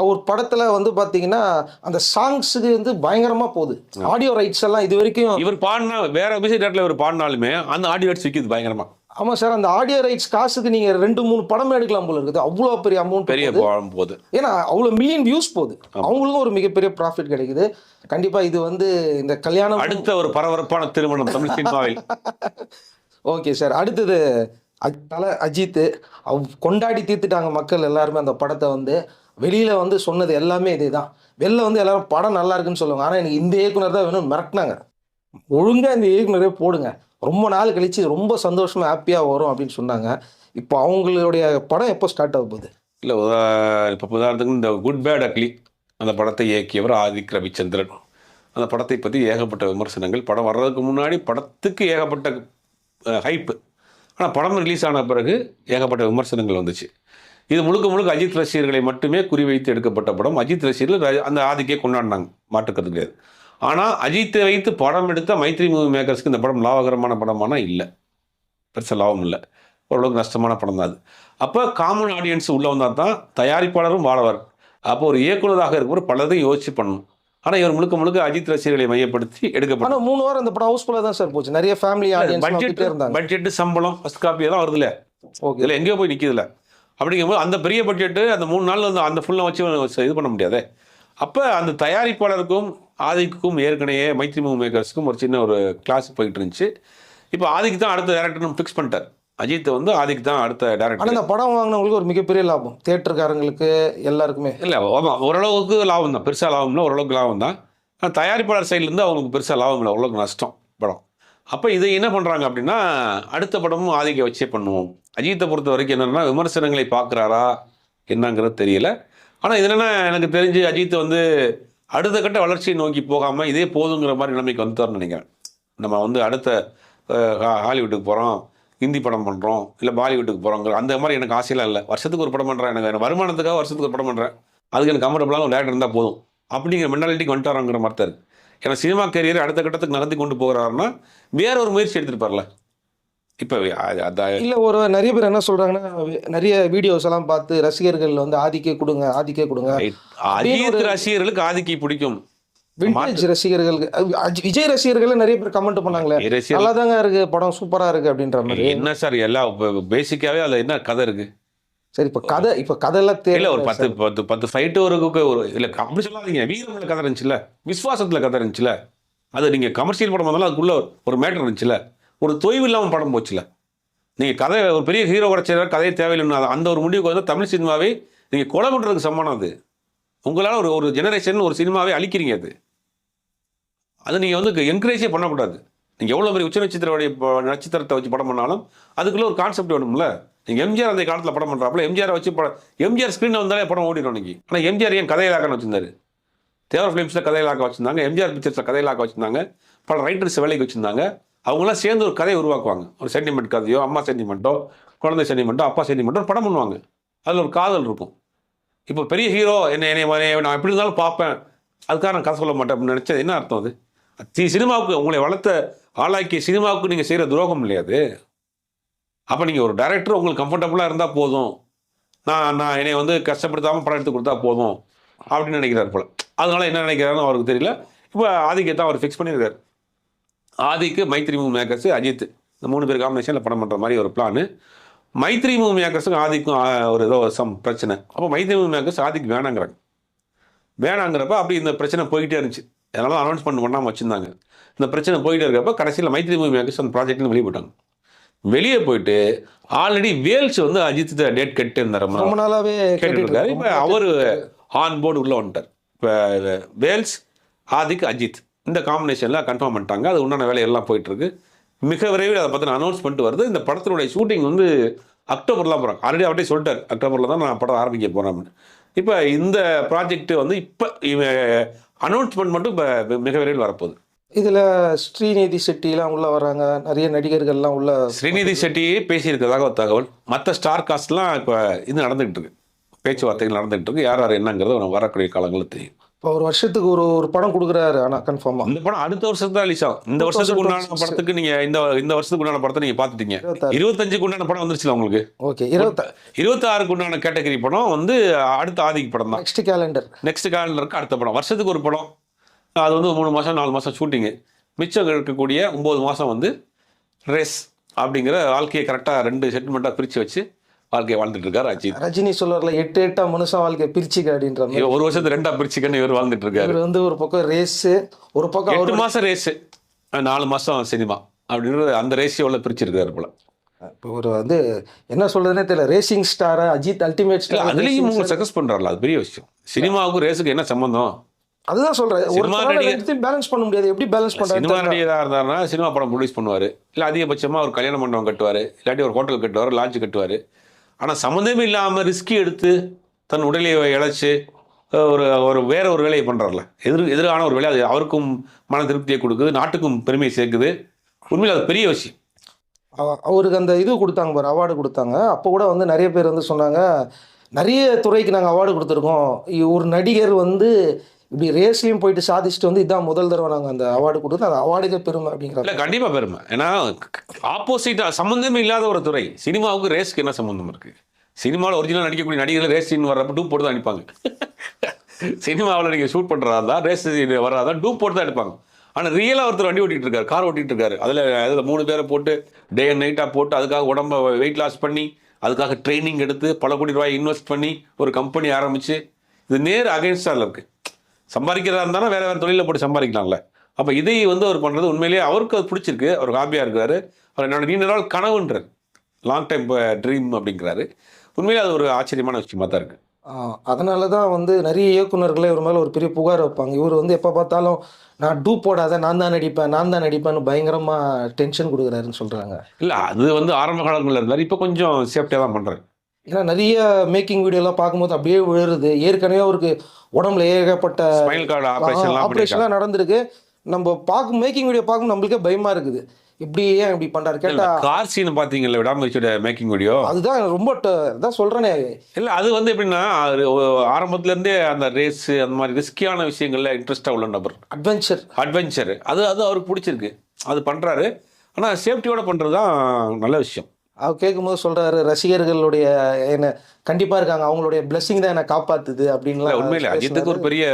அவர் படத்துல வந்து பாத்தீங்கன்னா அந்த சாங்ஸுக்கு வந்து பயங்கரமா போகுது. ஆடியோ ரைட்ஸ் எல்லாம் இது வரைக்கும் இவர் பாடினா வேற மியூசிக் டேரக்டர் இவர் பாடினாலுமே அந்த ஆடியோ எடுத்து விற்கிது பயங்கரமா. ஆமா சார் அந்த ஆடியோ ரைட்ஸ் காசுக்கு நீங்க ரெண்டு மூணு படம் எடுக்கலாம் போல இருக்குது. அவ்வளோ பெரிய அமௌண்ட் பெரிய போகுது. ஏன்னா அவ்வளோ மில்லியன் வியூஸ் போகுது. அவங்களுக்கும் ஒரு மிகப்பெரிய ப்ராஃபிட் கிடைக்குது. கண்டிப்பா இது வந்து இந்த கல்யாணம் அடுத்த ஒரு பரபரப்பான திருமணம் தமிழ் சினிமாவில். ஓகே சார் அடுத்தது தல அஜித் அவ் கொண்டாடி தீர்த்துட்டாங்க மக்கள் எல்லாருமே அந்த படத்தை வந்து. வெளியில வந்து சொன்னது எல்லாமே இதுதான். வெளில வந்து எல்லாரும் படம் நல்லா இருக்குன்னு சொல்லுவாங்க. ஆனா எனக்கு இந்த இயக்குனர் தான் வேணும்னு மிரட்டினாங்க. ஒழுங்கா இந்த இயக்குனரே போடுங்க. ரொம்ப நாள் கழிச்சு ரொம்ப சந்தோஷமா ஹாப்பியா வரும் அப்படின்னு சொன்னாங்க. இப்போ அவங்களுடைய படம் எப்போ ஸ்டார்ட் ஆக போகுது? இல்லை இப்போ உதாரணத்துக்கு இந்த குட் பேட் அக்லி அந்த படத்தை இயக்கியவர் ஆதிக் ரவிச்சந்திரன். அந்த படத்தை பற்றி ஏகப்பட்ட விமர்சனங்கள். படம் வர்றதுக்கு முன்னாடி படத்துக்கு ஏகப்பட்ட ஹைப்பு ஆனால் படம் ரிலீஸ் ஆன பிறகு ஏகப்பட்ட விமர்சனங்கள் வந்துச்சு. இது முழுக்க முழுக்க அஜித் ரசிகர்களை மட்டுமே குறிவைத்து எடுக்கப்பட்ட படம். அஜித் ரசிகர்கள் அந்த ஆதிக்கே கொண்டாடினாங்க. மாற்றுக்கிறது கிடையாது. ஆனால் அஜித்தை வைத்து படம் எடுத்த மைத்ரி மூவி மேக்கர்ஸ்க்கு இந்த படம் லாபகரமான படமானா இல்லை. பெருசாக லாபம் இல்லை. ஓரளவுக்கு நஷ்டமான படம் தான் அது. அப்போ காமன் ஆடியன்ஸ் உள்ளே வந்தால் தான் தயாரிப்பாளரும் வாழவர். அப்போ ஒரு இயக்குனராக இருக்கிறவர் பலதையும் யோசிச்சு பண்ணணும். ஆனால் இவர் முழுக்க முழுக்க அஜித் ரசிகர்களை மையப்படுத்தி எடுக்கப்பட்ட ஆனா மூணு வாரம் இந்த படம் ஹவுஸ்ஃபுல்லாக தான் சார் போச்சு. நிறைய ஃபேமிலி ஆடியன்ஸ் பட்ஜெட் இருந்தாங்க. பட்ஜெட் சம்பளம் ஃபர்ஸ்ட் காப்பி எல்லாம் வருதுல்ல. ஓகே இதில் எங்கேயோ போய் நிற்கிதுல அப்படிங்கும்போது அந்த பெரிய பட்ஜெட்டு அந்த மூணு நாள் அந்த ஃபுல்லாக வச்சு இது பண்ண முடியாதே? அப்போ அந்த தயாரிப்பாளருக்கும் ஆதிக்குக்கும் ஏற்கனவே மைத்ரி மூவி மேக்கர்ஸ்க்கும் ஒரு சின்ன ஒரு கிளாஸ் போயிட்டு இருந்துச்சு. இப்போ ஆதிக்கு தான் அடுத்த டேரக்டர்னு ஃபிக்ஸ் பண்ணிட்டார். அஜித் வந்து ஆதிக்கு தான் அடுத்த டேரக்டர் இந்த படம் வாங்கினவங்களுக்கு ஒரு மிகப்பெரிய லாபம். தேட்டருக்காரங்களுக்கு எல்லாருக்குமே. இல்லை ஆமாம் ஓரளவுக்கு லாபம் தான். பெருசாக லாபம் இல்லை ஓரளவுக்கு லாபம் தான். ஆனால் தயாரிப்பாளர் சைட்லேருந்து அவங்களுக்கு பெருசாக லாபம் இல்லை ஓரளவுக்கு நஷ்டம் படம். அப்போ இதை என்ன பண்ணுறாங்க அப்படின்னா அடுத்த படமும் ஆதிக்க வச்சே பண்ணுவோம். அஜித்தை பொறுத்த வரைக்கும் என்னென்னா விமர்சனங்களை பார்க்குறாரா என்னங்கிறது தெரியல. ஆனால் இது எனக்கு தெரிஞ்சு அஜித் வந்து அடுத்த கட்ட வளர்ச்சியை நோக்கி போகாமல் இதே போதுங்கிற மாதிரி நிலைமைக்கு வந்துட்டார்னு நினைக்கிறேன். நம்ம வந்து அடுத்த ஹாலிவுட்டுக்கு போகிறோம் ஹிந்தி படம் பண்ணுறோம் இல்லை பாலிவுட்டுக்கு போகிறோங்கிற அந்த மாதிரி எனக்கு ஆசையெல்லாம் இல்லை. வருஷத்துக்கு ஒரு படம் பண்ணுறேன் எனக்கு வருமானத்துக்காக வருஷத்துக்கு ஒரு படம் பண்ணுறேன் அதுக்கு எனக்கு கம்ஃபர்டபுளான ஒரு டேரக்டர் இருந்தால் போதும். அப்படிங்கிற மென்டாலிட்டிக்கு வந்துட்டாராங்கிற மாதிரி தான் இருக்குது ஏன்னா சினிமா கேரியர் அடுத்த கட்டத்துக்கு நடந்து கொண்டு போகிறாருன்னா வேற ஒரு முயற்சி எடுத்துருப்பார்ல. இப்போ அதான் இல்ல ஒரு நிறைய பேர் என்ன சொல்றாங்கன்னா நிறைய வீடியோஸ் எல்லாம் பார்த்து ரசிகர்கள் வந்து ஆதிக்கே கொடுங்க ஆதிக்கே கொடுங்க. அஜித் ரசிகர்களுக்கு ஆதிக்கி பிடிக்கும். விண்டேஜ் ரசிகர்களுக்கு விஜய் ரசிகர்கள் நிறைய பேர் கமெண்ட் பண்ணாங்களே நல்லா தாங்க இருக்கு படம் சூப்பரா இருக்கு அப்படின்ற மாதிரி. என்ன சார் எல்லாம் பேசிக்காவே அதுல என்ன கதை இருக்கு? சரி இப்ப கதை இப்ப கதையெல்லாம் தெரியல ஒரு பத்து பத்து பத்து ஃபைட்டு ஒரு ஒரு இல்ல அப்படி சொல்லாதீங்க வீரம்ல கதை இருந்துச்சுல விஸ்வாசத்துல கதை இருந்துச்சுல அது நீங்க கமர்ஷியல் படம் வந்தாலும் அதுக்குள்ள ஒரு மேட்டர் இருந்துச்சுல ஒரு தொய்வு இல்லாமல் படம் போச்சுல. நீங்கள் கதை ஒரு பெரிய ஹீரோ கிடைச்சா கதையை தேவையில்லைன்னு அந்த ஒரு முடிவுக்கு வந்து தமிழ் சினிமாவை நீங்கள் கொலை பண்ணுறதுக்கு சமானம் அது. உங்களால் ஒரு ஒரு ஜெனரேஷன் ஒரு சினிமாவை அழிக்கிறீங்க அது. அது நீங்கள் வந்து என்கரேஜே பண்ணக்கூடாது. நீங்கள் எவ்வளோ பெரிய உச்ச நட்சத்திரவுடைய நட்சத்திரத்தை வச்சு படம் பண்ணாலும் அதுக்குள்ள ஒரு கான்செப்ட் வேணும்ல. நீங்கள் எம்ஜிஆர் அந்த காலத்தில் படம் பண்ணுறாப்புல எம்ஜிஆர் வச்சு படம் எம்ஜிஆர் ஸ்க்ரீனில் வந்தாலே படம் ஓடிடும் இன்னைக்கு ஆனால் எம்ஜிஆர் ஏன் கதையிலாக்கன்னு வச்சிருந்தாரு? தேவர் ஃபிலிம்ஸில் கதையிலாக்க வச்சுருந்தாங்க எம்ஜிஆர் பிக்சர்ஸில் கதையிலாக்க வச்சுருந்தாங்க பல ரைட்டர்ஸ் வேலைக்கு வச்சுருந்தாங்க. அவங்களாம் சேர்ந்து ஒரு கதையை உருவாக்குவாங்க. ஒரு சென்டிமெண்ட் கதையோ அம்மா சென்டிமெண்ட்டோ குழந்தை சென்டிமெண்ட்டோ அப்பா சென்டிமெண்ட்டோ ஒரு படம் பண்ணுவாங்க. அதில் ஒரு காதல் இருக்கும். இப்போ பெரிய ஹீரோ என்ன என்னை என்னை நான் எப்படி இருந்தாலும் பார்ப்பேன். அதுக்காக நான் கதை சொல்ல மாட்டேன் அப்படின்னு நினச்சது என்ன அர்த்தம் அது? தி சினிமாவுக்கு உங்களை வளர்த்த ஆளாக்கிய சினிமாவுக்கு நீங்கள் செய்கிற துரோகம் இல்லையாது அப்போ நீங்கள் ஒரு டைரக்டர் உங்களுக்கு கம்ஃபர்டபுளாக இருந்தால் போதும். நான் நான் என்னை வந்து கஷ்டப்படுத்தாமல் படம் எடுத்து கொடுத்தா போதும். அப்படின்னு நினைக்கிறார் போல். அதனால் என்ன நினைக்கிறாருன்னு அவருக்கு தெரியல. இப்போ ஆதிக்கத்தை அவர் ஃபிக்ஸ் பண்ணியிருக்காரு. ஆதிக்கு மைத்ரி மூவி மேக்கர்ஸ் அஜித். இந்த மூணு பேர் காம்பினேஷனில் படம் பண்ணுற மாதிரி ஒரு பிளான் மைத்ரி மூவி மேக்கர்ஸுக்கும் ஆதிக்கும் ஒரு ஏதோ சம் பிரச்சனை. அப்போ மைத்ரி மூவி மேக்கர்ஸ் ஆதிக்கு வேணாங்கிறாங்க. வேணாங்கிறப்ப அப்படி இந்த பிரச்சனை போயிட்டே இருந்துச்சு. அதனால அனௌன்ஸ்மெண்ட் பண்ணாமல் வச்சுருந்தாங்க. இந்த பிரச்சனை போயிட்டே இருக்கப்ப கடைசியில் மைத்ரி மூவி மேக்கர்ஸ் அந்த ப்ராஜெக்ட்னு வெளியே போயிட்டாங்க. வெளியே போயிட்டு ஆல்ரெடி வேல்ஸ் வந்து அஜித் டேட் கட்டு இருந்தார் ரொம்ப நாளா. ரொம்ப நாளாவே கேட்டுட்டு இருக்காரு. இப்போ அவர் ஆன் போர்டு உள்ள வந்துட்டார். இப்போ வேல்ஸ் ஆதிக் அஜித். இந்த காம்பினேஷனில் கன்ஃபார்ம் பண்ணிட்டாங்க. அது உண்டான வேலையெல்லாம் போயிட்டு இருக்கு மிக விரைவில் அதை பற்றின அனௌன்ஸ்மெண்ட் வருது. இந்த படத்தினுடைய ஷூட்டிங் வந்து அக்டோபர்லாம் போகிறாங்க ஆல்ரெடி அவர்கிட்ட சொல்லிட்டார். அக்டோபரில் தான் நான் படம் ஆரம்பிக்க போகிறேன் இப்போ இந்த ப்ராஜெக்ட் வந்து இப்போ அனௌன்ஸ்மெண்ட் மட்டும் இப்போ மிக விரைவில் வரப்போகுது. இதுல ஸ்ரீநிதி செட்டிலாம் உள்ள வராங்க. நிறைய நடிகர்கள்லாம் உள்ள ஸ்ரீநிதி செட்டியே பேசியிருக்கிறதாக ஒரு தகவல். மற்ற ஸ்டார் காஸ்ட்லாம் இப்போ இது நடந்துகிட்டு இருக்கு. பேச்சுவார்த்தைகள் நடந்துகிட்டு இருக்கு. யார் யார் என்னங்கிறது வரக்கூடிய காலங்களில் தெரியும். இப்போ ஒரு வருஷத்துக்கு ஒரு ஒரு படம் கொடுக்குறாரு ஆனா கன்ஃபார்மா இந்த படம் அடுத்த வருஷத்துக்கு தான் ரிலீஸ் ஆகும். இந்த வருஷத்துக்கு உண்டான 2026. படத்துக்கு நீங்க இந்த இந்த வருஷத்துக்கு உண்டான படத்தை நீங்க பாத்துட்டீங்க இருபத்தாறு. இருபத்தஞ்சுக்கு உண்டான படம் வந்துருச்சுல உங்களுக்கு? ஓகே இருபத்தி இருபத்தாறுக்கு உண்டான கேட்டகரி படம் வந்து அடுத்த ஆதிக்கு படம் தான். நெக்ஸ்ட் கேலண்டர் நெக்ஸ்ட் காலண்டருக்கு அடுத்த படம். வருஷத்துக்கு ஒரு படம். அது வந்து மூணு மாசம் நாலு மாசம் ஷூட்டிங்கு மிச்சம் இருக்கக்கூடிய ஒன்பது மாசம் வந்து ரேஸ் அப்படிங்கிற வாழ்க்கையை கரெக்டாக ரெண்டு செட்டில்மெண்ட்டாக பிரித்து வச்சு வாழ்க்கையை வாழ்ந்துட்டு இருக்காரு அஜித். ரஜினி சொல்லுவார்ல எட்டு எட்டா மனுஷன் வாழ்க்கை பிரிச்சுக்க அப்படின்ற மாதிரி. ஒரு வருஷத்து ரெண்டா பிரிச்சுக்கன்னு இவர் வாழ்ந்துட்டு இருக்காரு இவர் வந்து ஒரு பக்கம் ரேஸ் ஒரு பக்கம் அவர் மாசம் ரேஸு நாலு மாசம் சினிமா அப்படின்றது அந்த ரேஷியோவில் பிரிச்சிருக்காரு போல. இப்போ ஒரு வந்து என்ன சொல்றதுனே தெரியல racing star Ajith ultimate star அதுலயும் உங்களை சக்சஸ் பண்றாருல அது பெரிய விஷயம். சினிமாவுக்கும் ரேஸுக்கு என்ன சம்பந்தம்? அதுதான் சொல்றேன் ஒரு சினிமா நடிகர். ரெண்டுத்தையும் பேலன்ஸ் பண்ண முடியாது எப்படி பேலன்ஸ் சினிமா பண்றாரு நடிகராக இருந்தாருன்னா சினிமா படம் ப்ரொடியூஸ் பண்ணுவாரு. இல்ல அதிகபட்சமா ஒரு கல்யாண மண்டபம் கட்டுவாரு. இல்லாட்டி ஒரு ஹோட்டல் கட்டுவார் லாட்ஜ் கட்டுவாரு. ஆனால் சம்மந்தமே இல்லாமல் ரிஸ்கி எடுத்து தன் உடலை இழைச்சி ஒரு ஒரு வேற ஒரு வேலையை பண்ணுறாருல எதிர் எதிரான ஒரு வேலை அது அவருக்கும் மன திருப்தியை கொடுக்குது நாட்டுக்கும் பெருமையை சேர்க்குது. உண்மையில் அது பெரிய விஷயம். அவ- அவருக்கு அந்த இது கொடுத்தாங்க பாரு அவார்டு கொடுத்தாங்க. அப்போ கூட வந்து நிறைய பேர் வந்து சொன்னாங்க நிறைய துறைக்கு நாங்கள் அவார்டு கொடுத்துருக்கோம். ஒரு நடிகர் வந்து இப்படி ரேஸ்லையும் போயிட்டு சாதிச்சுட்டு வந்து இதான் முதல் தடவை நாங்கள் அந்த அவார்டு கொடுத்து அந்த அவார்டுக்கே பெருமை அப்படிங்கிற இல்லை கண்டிப்பாக பெருமை. ஏன்னா ஆப்போசிட்டாக சம்மந்தமே இல்லாத ஒரு துறை. சினிமாவுக்கு ரேஸ்க்கு என்ன சம்மந்தம் இருக்குது சினிமாவில் ஒரிஜினல் நடிக்கக்கூடிய நடிகர்கள் ரேஸ் சீன் வர்றப்ப டூப் போட்டு தான் அடிப்பாங்க. சினிமாவில் நீங்கள் ஷூட் பண்ணுறதா இருந்தால் ரேஸ் சீன் வர்றதா டூப் போட்டு தான் எடுப்பாங்க ஆனால் ரியலாக ஒருத்தர் வண்டி ஓட்டிகிட்டு இருக்காரு கார் ஓட்டிகிட்டு இருக்காரு அதில் அதில் மூணு பேரை போட்டு டே அண்ட் நைட்டாக போட்டு அதுக்காக உடம்ப வெயிட் லாஸ் பண்ணி அதுக்காக ட்ரைனிங் எடுத்து பல கோடி ரூபாய் இன்வெஸ்ட் பண்ணி ஒரு கம்பெனி ஆரம்பித்து இது நேர் அகைன்ஸ்டாக இருக்குது சம்பாதிக்கிறதா இருந்தாலும் வேற வேற தொழிலில் போட்டு சம்பாதிக்கலாம்ல. அப்போ இதை வந்து அவர் பண்ணுறது உண்மையிலேயே அவருக்கு அது பிடிச்சிருக்கு. அவர் ஹாப்பியாக இருக்காரு அவர் என்னோட நீண்ட நாள் கனவுன்றார் லாங் டைம் ட்ரீம் அப்படிங்கிறாரு. உண்மையிலே அது ஒரு ஆச்சரியமான விஷயமா தான் இருக்கு. அதனால தான் வந்து நிறைய இயக்குனர்களே இவர் மேலே ஒரு பெரிய புகார் வைப்பாங்க. இவர் வந்து எப்போ பார்த்தாலும் நான் டூ போடாத நான் தான் நடிப்பேன் நான் தான் நடிப்பேன்னு பயங்கரமாக டென்ஷன் கொடுக்குறாருன்னு சொல்கிறாங்க இல்லை அது வந்து ஆரம்ப காலங்களில் இருந்தார். இப்போ கொஞ்சம் சேஃப்டியாக தான் பண்ணுறாரு ஏன்னா நிறைய மேக்கிங் வீடியோலாம் பார்க்கும்போது அப்படியே விழுறது. ஏற்கனவே அவருக்கு உடம்புல ஏகப்பட்ட ஆப்ரேஷன்லாம் நடந்திருக்கு. நம்ம பார்க்கும் மேக்கிங் வீடியோ பார்க்கும் நம்மளுக்கே பயமா இருக்குது. இப்படி ஏன் இப்படி பண்றாரு? கேட்டா கார் சீன் பார்த்தீங்கல்ல விடாமச்சியோட மேக்கிங் வீடியோ அதுதான் ரொம்ப அதான் சொல்றேனே. இல்லை அது வந்து எப்படின்னா ஆரம்பத்துலேருந்தே அந்த ரேஸ் அந்த மாதிரி ரிஸ்கியான விஷயங்கள்ல இன்ட்ரெஸ்டாக உள்ள நபர். அட்வென்ச்சர் அட்வென்ச்சர் அது அது அவருக்கு பிடிச்சிருக்கு. அது பண்ணுறாரு ஆனால் சேஃப்டியோட பண்ணுறது தான் நல்ல விஷயம். அவர் கேட்கும்போது சொல்றாரு ரசிகர்களுடைய என்ன கண்டிப்பா இருக்காங்க அவங்களுடைய blessing தான் என்னை காப்பாத்துது இல்லை அப்படின்லாம் உண்மையில அஜித்துக்கு ஒரு பெரிய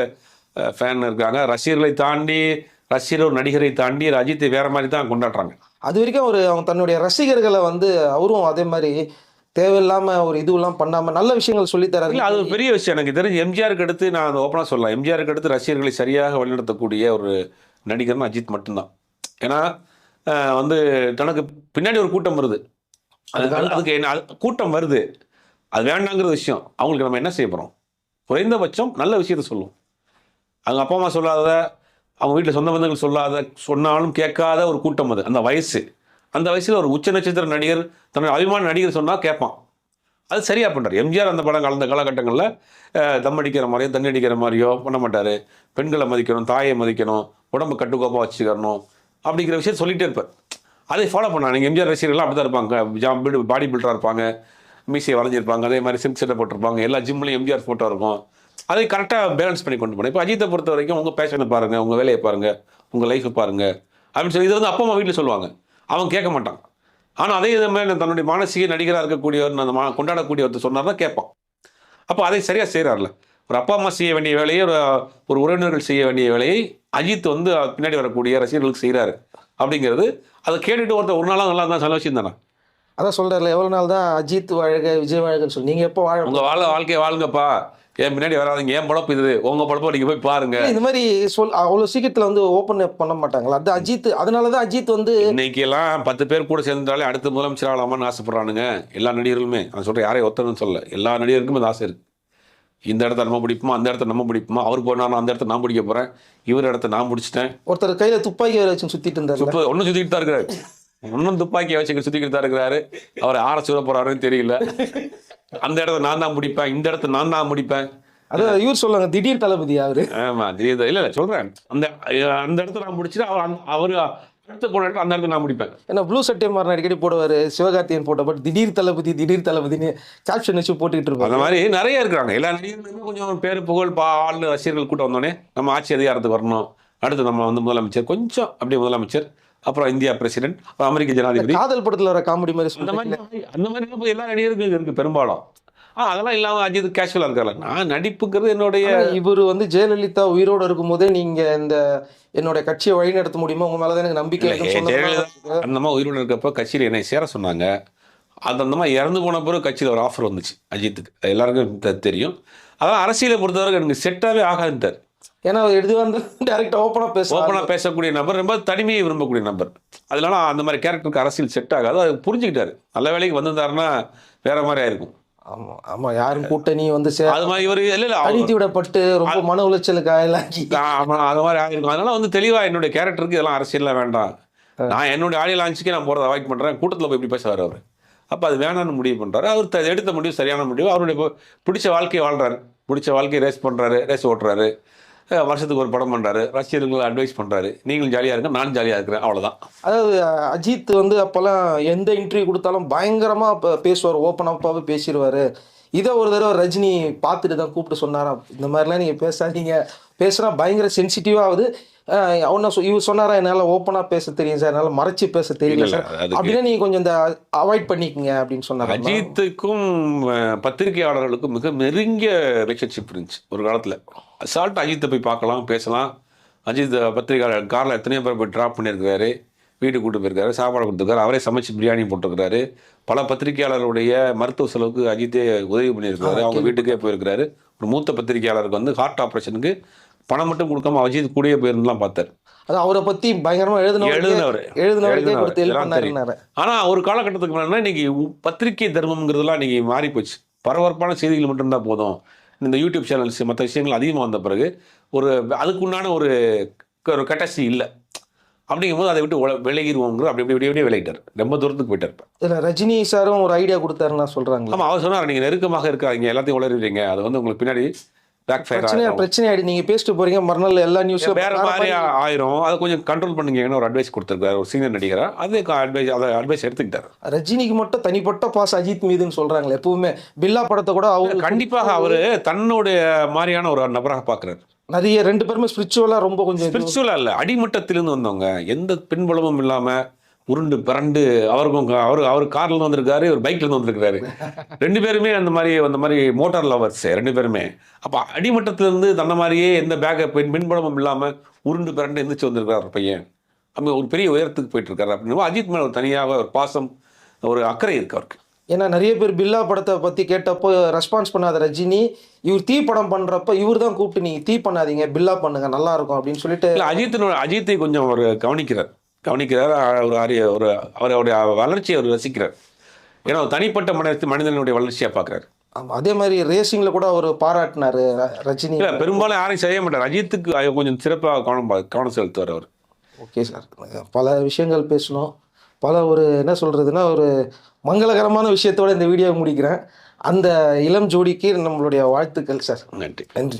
ஃபேன் இருக்காங்க. ரசிகர்களை தாண்டி ரசிகர் ஒரு நடிகரை தாண்டி அஜித்தை வேற மாதிரி தான் கொண்டாடுறாங்க. அது வரைக்கும் அவர் அவங்க தன்னுடைய ரசிகர்களை வந்து அவரும் அதே மாதிரி தேவையில்லாம ஒரு இதுவெல்லாம் பண்ணாம நல்ல விஷயங்கள் சொல்லி தராரு. இல்லை அது ஒரு பெரிய விஷயம். எனக்கு தெரிஞ்சு எம்ஜிஆருக்கு அடுத்து நான் அதை ஓப்பனாக சொல்லலாம் எம்ஜிஆருக்கு அடுத்து ரசிகர்களை சரியாக வழிநடத்தக்கூடிய ஒரு நடிகர்னா அஜித் மட்டும்தான். ஏன்னா வந்து தனக்கு பின்னாடி ஒரு கூட்டம் வருது. அதுக்கு என்ன அது- கூட்டம் வருது. அது வேண்டாங்கிற விஷயம். அவங்களுக்கு நம்ம என்ன செய்ய போகிறோம் குறைந்தபட்சம் நல்ல விஷயத்த சொல்லுவோம். அவங்க அப்பா அம்மா சொல்லாத அவங்க வீட்டில் சொந்த பந்தங்கள் சொல்லாத சொன்னாலும் கேட்காத ஒரு கூட்டம் அது. அந்த வயசு. அந்த வயசில் ஒரு உச்ச நட்சத்திர நடிகர் தன்னுடைய அபிமான நடிகர் சொன்னால் கேட்பான். அது சரியா பண்றாரு. எம்ஜிஆர் அந்த படம் கலந்த காலகட்டங்களில் தம் அடிக்கிற மாதிரியோ தண்ணி அடிக்கிற மாதிரியோ பண்ண மாட்டார். பெண்களை மதிக்கணும் தாயை மதிக்கணும் உடம்பு கட்டுக்கோப்பாக வச்சுக்கணும் அப்படிங்கிற விஷயம் சொல்லிட்டே இருப்பார். அதை ஃபாலோ பண்ணாங்க நீங்கள் எம்ஜிஆர் ரசிகர்கள்லாம் அப்படி தான் இருப்பாங்க. ஜாம் பாடி பில்டராக இருப்பாங்க. மீசையை வரைஞ்சிருப்பாங்க அதே மாதிரி சிம் செட்டை போட்டிருப்பாங்க. எல்லா ஜிம்லையும் எம்ஜிஆர் ஃபோட்டோ இருக்கும். அதை கரெக்டாக பேலன்ஸ் பண்ணி கொண்டு போனேன் இப்போ அஜித்தை பொறுத்த வரைக்கும் உங்கள் பேஷனை பாருங்கள் உங்கள் வேலையை பாருங்கள் உங்கள் லைஃப்பை பாருங்கள் அப்படின்னு சொல்லி இது வந்து அப்பா அம்மா வீட்டில் சொல்லுவாங்க. அவன் கேட்க மாட்டான் ஆனால் அதே இதை மாதிரி தன்னுடைய மானசீக நடிகராக இருக்கக்கூடியவர் அந்த மா- கொண்டாடக்கூடிய ஒருத்தர் தான் கேட்பான். அப்போ அதை சரியாக செய்கிறார்ல ஒரு அப்பா அம்மா செய்ய வேண்டிய வேலையை ஒரு ஒரு உறவினர்கள் செய்ய வேண்டிய வேலையை அஜித் வந்து பின்னாடி வரக்கூடிய ரசிகர்களுக்கு செய்கிறாரு அப்படிங்கிறது அதை கேட்டுட்டு ஒருத்தர் ஒரு நாளாக நல்லா இருந்தால் தானே? அதான் சொல்றாருல எவ்வளவு நாள் தான் அஜித் வாழ்க விஜய் வாழ்கன்னு சொல்லி. நீங்க எப்போ வாழ உங்கள் வாழ வாழ்க்கையை வாழுங்கப்பா. என் பின்னாடி வராதீங்க என் பழப்பு இது? உங்கள் பழப்பை நீங்கள் போய் பாருங்க. இந்த மாதிரி சொல் அவ்வளோ சீக்கிரத்தில் வந்து ஓப்பன் பண்ண மாட்டாங்களா? அது அஜித் அதனால தான் அஜித் வந்து இன்னைக்கு எல்லாம் பத்து பேர் கூட சேர்ந்தாலே அடுத்த முதலமைச்சர் ஆகலாமான்னு ஆசைப்படுறானுங்க. எல்லா நடிகர்களுமே. நான் சொல்கிறேன் யாரையும் ஒருத்தர்னு சொல்ல எல்லா நடிகருக்கும் அந்த ஆசை இருக்கு. இந்த இடத்த நம்ம பிடிப்போமா அந்த இடத்த நம்ம பிடிப்போமா அவர் போனாலும் அந்த இடத்த நான் பிடிக்க போகிறேன் இவர் இடத்த நான் பிடிச்சிட்டேன். ஒருத்தர் கையில துப்பாக்கி வச்சு சுத்திட்டு இருந்தாரு இப்போ ஒன்றும் சுற்றிட்டு தான் இருக்கிறாரு இன்னும் துப்பாக்கியை வச்சு சுற்றிக்கிட்டு தான் இருக்கிறாரு அவர் ஆற சுட போறாருன்னு தெரியல. அந்த இடத்த நான் தான் முடிப்பேன் இந்த இடத்த நான் தான் முடிப்பேன் அதான் இவர் சொல்லுவாங்க திடீர் தளபதி அவரு. ஆமா தெரியுது இல்ல இல்ல சொல்றேன். அந்த அந்த இடத்த நான் முடிச்சுட்டு அவர் அவரு அடுத்து இடத்துல அந்த இடத்த நான் முடிப்பேன். ஏன்னா ப்ளூ சட்டை மாறன் அடிக்கடி போடுவாரு? சிவகார்த்தியன் போட்ட பட் திடீர் தளபதி திடீர் தளபதின்னு கேப்ஷன் வச்சு போட்டுக்கிட்டு இருப்பாரு. அந்த மாதிரி நிறைய இருக்கிறாங்க. எல்லா நடிகர்களுமே கொஞ்சம் பேர் புகழ் பா ஆள் ரசிகர்கள் கூட்டம் வந்தோடனே நம்ம ஆட்சி அதிகாரத்துக்கு வரணும். அடுத்து நம்ம வந்து முதலமைச்சர் கொஞ்சம் அப்படியே முதலமைச்சர் அப்புறம் இந்தியா பிரசிடென்ட் அப்புறம் அமெரிக்க ஜனாதிபதி. காதல் படத்துல வர காமெடி மாதிரி அந்த மாதிரி அந்த மாதிரி எல்லா நடிகர்களுக்கும் இருக்கு பெரும்பாலும். அதெல்லாம் இல்லாம அஜித் கேஷுவலா இருக்கார்ல. நான் நடிப்புங்கிறது என்னுடைய இவர் வந்து ஜெயலலிதா உயிரோட இருக்கும்போதே நீங்க இந்த என்னோட கட்சியை வழி நடத்த முடியுமா? உங்க மேலதான் எனக்கு நம்பிக்கை ஜெயலலிதா அந்த மாதிரி உயிரோடு இருக்கப்போ கட்சியில் என்னை சேர சொன்னாங்க. அந்த மாதிரி இறந்து போன பிறகு கட்சியில் ஒரு ஆஃபர் வந்துச்சு அஜித்துக்கு. எல்லாருக்கும் தெரியும். அதெல்லாம் அரசியலை பொறுத்தவரைக்கும் எனக்கு செட்டாகவே ஆகாதுட்டார் ஏன்னா அவர் எது வந்து டைரக்டா ஓப்பனா பேச ஓப்பனாக பேசக்கூடிய நபர் ரொம்ப தனிமையை விரும்பக்கூடிய நபர். அதனால அந்த மாதிரி கேரக்டருக்கு அரசியல் செட் ஆகாது. அது புரிஞ்சுக்கிட்டாரு. நல்ல வேலைக்கு வந்திருந்தாருன்னா வேற மாதிரி ஆயிருக்கும். ஆமா ஆமா யாரும் கூட்டணி வந்து சே அது மாதிரி இவர் இல்லை இல்லை அழித்து விடப்பட்டு ரொம்ப மன உளைச்சலுக்கு ஆளாக்கி ஆமாம் அது மாதிரி ஆயிருக்கும் அதனால வந்து தெளிவாக என்னுடைய கேரக்டருக்கு இதெல்லாம் அரசியல்லாம் வேண்டாம். நான் என்னுடைய ஆடியோ லான்ச்சுக்கு நான் போகிறத அவாய்ட் பண்ணுறேன் கூட்டத்தில் போய் இப்படி பேசுவார் அவர். அப்போ அது வேணாம்னு முடிவு பண்ணுறாரு அவர் எடுத்த முடிவு சரியான முடிவு. அவருடைய பிடிச்ச வாழ்க்கையை வாழ்றாரு. பிடிச்ச வாழ்க்கையை ரேஸ் பண்ணுறாரு ரேஸ் ஓட்டுறாரு. வருஷத்துக்கு ஒரு படம் பண்ணுறாரு ரசிகர்கள் அட்வைஸ் பண்ணுறாரு நீங்களும் ஜாலியாக இருங்க நானும் ஜாலியாக இருக்கிறேன். அவ்வளோதான் அதாவது அஜித் வந்து அப்போல்லாம் எந்த இன்டர்வியூ கொடுத்தாலும் பயங்கரமாக பேசுவார். ஓப்பன் அப்பாகவே பேசிடுவார். இதை ஒரு தடவை ரஜினி பார்த்துட்டு தான் கூப்பிட்டு சொன்னாராம். இந்த மாதிரிலாம் நீங்கள் பேசாதீங்க. பேசுனா பயங்கர சென்சிட்டிவாகுது அவனை இவர் சொன்னாரா என்னால் ஓப்பனாக பேச தெரியும் சார். என்னால் மறைச்சு பேச தெரியல சார். அப்படின்னா நீங்கள் கொஞ்சம் இந்த அவாய்ட் பண்ணிக்கங்க அப்படின்னு சொன்னார் அஜித்துக்கும் பத்திரிகையாளர்களுக்கும் மிக நெருங்கிய ரிலேஷன்ஷிப் இருந்துச்சு ஒரு காலத்தில். அசால்ட் அஜித்தை போய் பார்க்கலாம் பேசலாம். அஜித் பத்திரிகையாளர் காரில் எத்தனையோ பேர் போய் ட்ராப் பண்ணியிருக்காரு. வீட்டுக்கு கூட்டு போயிருக்காரு சாப்பாடு கொடுத்துருக்காரு. அவரே சமைச்சு பிரியாணி போட்டிருக்காரு. பல பத்திரிகையாளருடைய மருத்துவ செலவுக்கு அஜித்தே உதவி பண்ணியிருக்காரு. அவங்க வீட்டுக்கே போயிருக்காரு. ஒரு மூத்த பத்திரிகையாளருக்கு வந்து ஹார்ட் ஆப்ரேஷனுக்கு பணம் மட்டும் கொடுக்காம அஜித் கூடயே போயிருந்துலாம் பார்த்தாரு. அது அவரை பற்றி பயங்கரமாக எழுதினவர் எழுதினவர். எழுதினவர். கொடுத்து ஹெல்ப் இதெல்லாம் தெரியும். பண்ணாருன்னாரு ஆனா ஒரு காலகட்டத்துக்கு மேலே இன்னைக்கு பத்திரிகை தர்மம்ங்கிறதுலாம் இன்னைக்கு மாறி போச்சு பரபரப்பான செய்திகள் மட்டும்தான் போதும். இந்த யூடியூப் சேனல்ஸ் மற்ற விஷயங்கள் அதிகமாக வந்த பிறகு ஒரு அதுக்குண்டான ஒரு ஒரு கட்டாசி இல்லை. அப்படிங்கும்போது அதை விட்டு விலகிருவோங்கிறது அப்படி இப்படி அப்படியே விலகிட்டார். ரொம்ப தூரத்துக்கு போயிட்டார். இதில் ரஜினி சாரும் ஒரு ஐடியா கொடுத்தாருன்னா சொல்கிறாங்களா ஆமா அவர் சொன்னார் நீங்க நெருக்கமாக இருக்காதீங்க. எல்லாத்தையும் உளறிடுறீங்க. அது வந்து உங்களுக்கு பின்னாடி பேக் ஃபயர் பிரச்சனை பிரச்சனை ஆயிடு நீங்க பேசிட்டு போறீங்க மறுநாள் எல்லா நியூஸ்ல வேற மாதிரி ஆயிரும். அதை கொஞ்சம் கண்ட்ரோல் பண்ணுங்கன்னு ஒரு அட்வைஸ் கொடுத்துருக்காரு. ஒரு சீனியர் நடிகரா. அதே அட்வைஸ் அதை அட்வைஸ் எடுத்துக்கிட்டார். ரஜினிக்கு மட்டும் தனிப்பட்ட பாஸ் அஜித் மீதுன்னு சொல்றாங்களே எப்பவுமே. பில்லா படத்தை கூட அவங்க கண்டிப்பாக அவரு தன்னுடைய மாதிரியான ஒரு நபராக பார்க்குறாரு. நிறைய ரெண்டு பேருமே ஸ்பிரிச்சுவலா ரொம்ப கொஞ்சம் இது- ஸ்பிரிச்சுவலா இல்ல அடிமட்டத்திலிருந்து வந்தவங்க. எந்த பின்புலமும் இல்லாம உருண்டு பிறண்டு அவருக்கும் அவரு அவர் கார்ல இருந்து வந்திருக்காரு ஒரு பைக்ல இருந்து வந்திருக்காரு ரெண்டு பேருமே அந்த மாதிரி அந்த மாதிரி மோட்டார் லவர்ஸ் ரெண்டு பேருமே. அப்ப அடிமட்டத்திலிருந்து தன்ன மாதிரியே எந்த பேக்க பின் பின்புலமும் இல்லாம உருண்டு பிறண்டு எந்திரிச்சு வந்திருக்காரு ஒரு பையன். அப்ப ஒரு பெரிய உயரத்துக்கு போயிட்டு இருக்காரு அப்படின்னு அஜித் மேல ஒரு தனியாக ஒரு பாசம் ஒரு அக்கறை இருக்கு அவருக்கு. ஏன்னா நிறைய பேர் பில்லா படத்தை பத்தி கேட்டப்போ ரெஸ்பான்ஸ் பண்ணாத ரஜினி இவர் தீ படம் பண்றப்ப இவர் தான் கூப்பிட்டு நீங்க தீ பண்ணாதீங்க பில்லா பண்ணுங்க நல்லா இருக்கும் அப்படின்னு சொல்லிட்டு அஜித்தினோட அஜித்தை கொஞ்சம் அவர் கவனிக்கிறார். கவனிக்கிறார். ஒரு அரிய ஒரு அவருடைய வளர்ச்சியை அவர் ரசிக்கிறார். ஏன்னா தனிப்பட்ட மனித மனிதனுடைய வளர்ச்சியை பார்க்குறாரு. அதே மாதிரி ரேசிங்ல கூட அவர் பாராட்டினாரு ரஜினி. இல்லை பெரும்பாலும் யாரையும் செய்ய மாட்டார். அஜித்துக்கு கொஞ்சம் சிறப்பாக கவனம் கவனம் செலுத்துவார் அவர். Okay sir. பல விஷயங்கள் பேசணும். பல ஒரு என்ன சொல்கிறதுனா ஒரு மங்களகரமான விஷயத்தோட இந்த வீடியோ முடிக்கிறேன். அந்த இளம் ஜோடிக்கு நம்மளுடைய வாழ்த்துக்கள் சார். நன்றி. நன்றி.